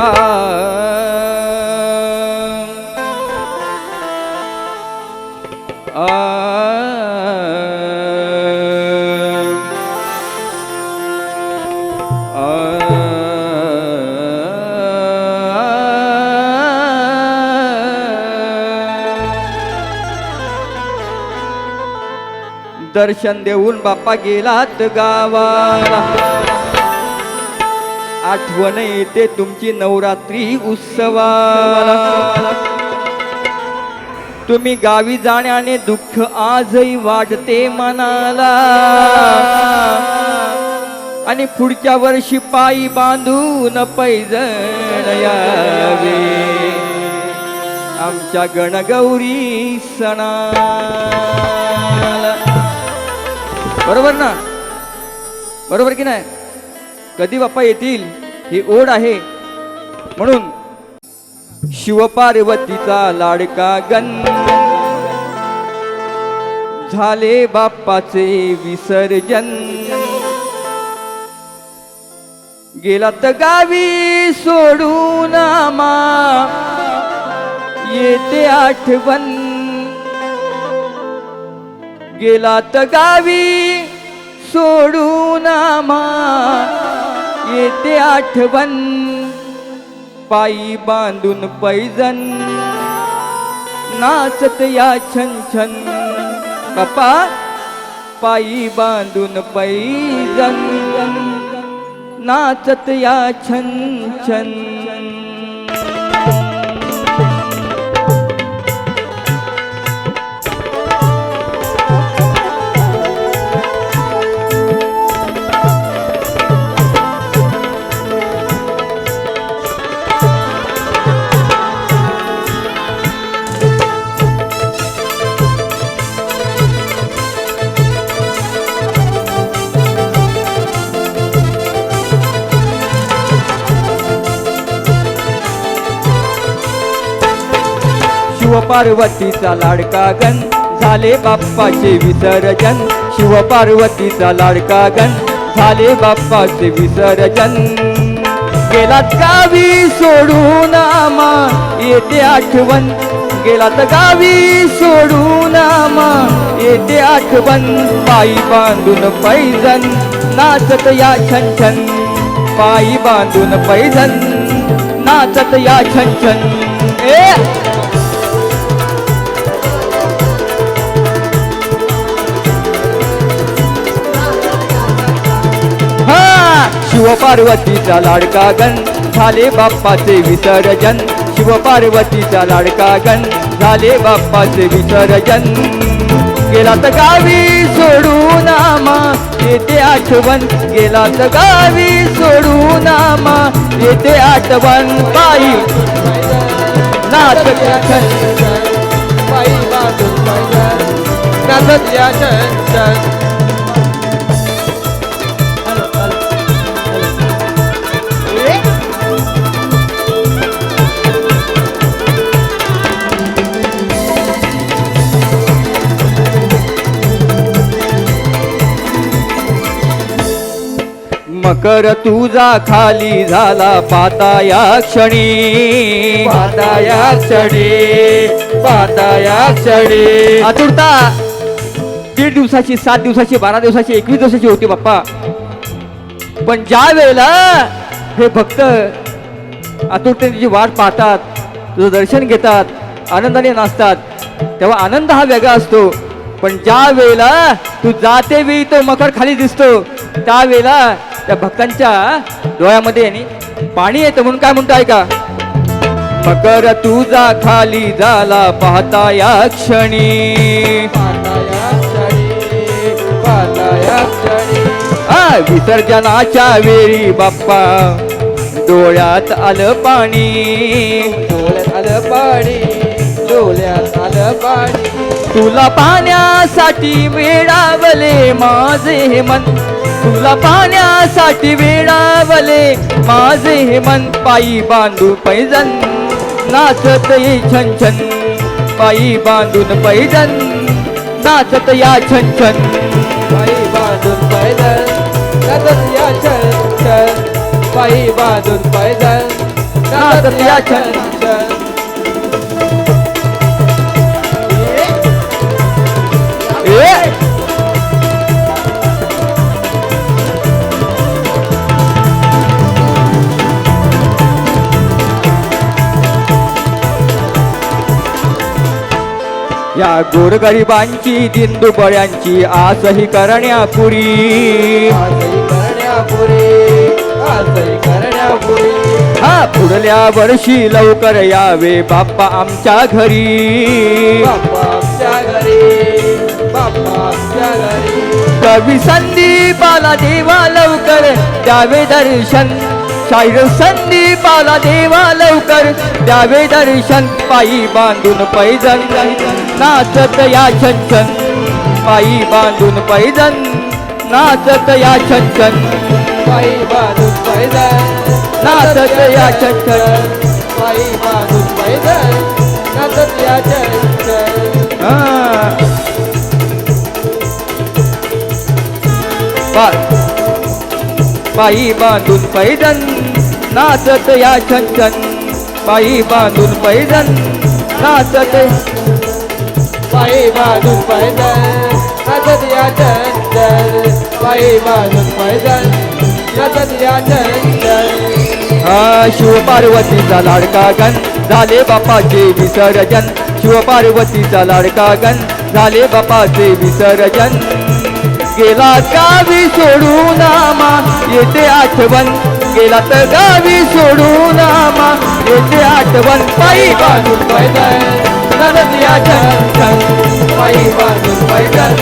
आ आ दर्शन देऊन बाप्पा गेलात गावाला. आठवण येते तुमची नवरात्री उत्सवाला तुम्ही गावी जाण्याने दुःख आजही वाटते मनाला. आणि पुढच्या वर्षी पायी बांधून पैजण यावे. आमच्या गणगौरी सणाला. बरोबर ना? बरोबर की नाही? कधी बाप्पा येतील? ही ओढ आहे. म्हणून शिवपार्वतीचा लाडका गण झाले बाप्पाचे विसर्जन. गेला तर गावी सोडून आमा येते आठवण. गेला तर गावी सोडून आम्हा येते आठवण. पायी बांधून पैजन. नाचत या छन छन. बापा पायी बांधून पैजन. नाचत या छन छन. शिवपार्वतीचा लाडका गण. झाले बाप्पाचे विसर्जन. शिवपार्वतीचा लाडका गण. झाले बाप्पाचे विसर्जन. गेलात गावी सोडून आमा येते आठवण. गेलात गावी सोडून आमा येते आठवण. पायी बांधून पैजन. नाचत या छन छन. पायी बांधून पैजन. नाचत या छन छन. ए! शिवपार्वतीचा लाडका गण झाले बाप्पाचे विसर्जन. शिवपार्वतीचा लाडका गण झाले बाप्पाचे विसर्जन. गेला तर गावी सोडून आमा येते आठवण. गेला तर गावी सोडून आमा येते आठवण. पायी नाच पायी नाचत या मकर तुझा खाली झाला पाता या क्षणी. पाता या क्षणी पाता या क्षणी. आतुरता. दीड दिवसाची सात दिवसाची बारा दिवसाची एकवीस दिवसाची होती बाप्पा. पण ज्या वेळेला हे भक्त आतुरतेची वाट पाहतात तुझं दर्शन घेतात आनंदाने नाचतात तेव्हा आनंद हा वेगळा असतो. पण ज्या वेळेला तू जाते वेळी तो मकर खाली दिसतो त्यावेळेला त्या भक्तांच्या डोळ्यामध्ये पाणी येतं म्हणून काय म्हणतो ऐका? मकर तुझा खाली झाला पाहता या क्षणी. विसर्जनाच्या वेळी बाप्पा डोळ्यात आलं पाणी. डोळ्यात आलं पाणी डोळ्यात आलं पाणी. तुला पाण्यासाठी वेळावले माझे हे मन. तुला पाण्यासाठी वेळावले. माझे हे मन पायी बांधू पैजन. नाचत ये छन छन पायी बांधून पैजन. नाचत या छन छन पायी बांधून पैदल नाचत या छन छन पायी बांधून पैदल नाचत या छन छन. या गोरगरिबांची दिनदुबळ्यांची आसही करण्यापुरी. हा पुढल्या वर्षी लवकर यावे बाप्पा आमच्या घरी. बाप्पा आमच्या घरी बाप्पा आमच्या घरी. कवी संदीपाला देवा लवकर द्यावे दर्शन शाहीर संदीपाला देवा लवकर. द्यावे दर्शन पायी बांधून पैजन. नाचत या छन पायी बांधून पैजन. नाचत या छन पायी बांधून पैजन. नाचत या छन पायी बांधून पैजन. नाचत या चंचल पायी बांधून पैदन नाचत या छन पायी बांधून पैदन नाचत. पायी बांधून पैदन नाचत या पायी बांधून पैदल नाचत या चंचल हा शिवपार्वतीचा लाडका गण झाले बापाचे विसर्जन. शिवपार्वतीचा लाडका गण झाले बापाचे विसर्जन. गेला गावी सोडून आमा येते आठवण गेला तर गावी सोडून आमा येते आठवण पायी बाजू पैदल. नाचत या छन पायी बांधून पैदल.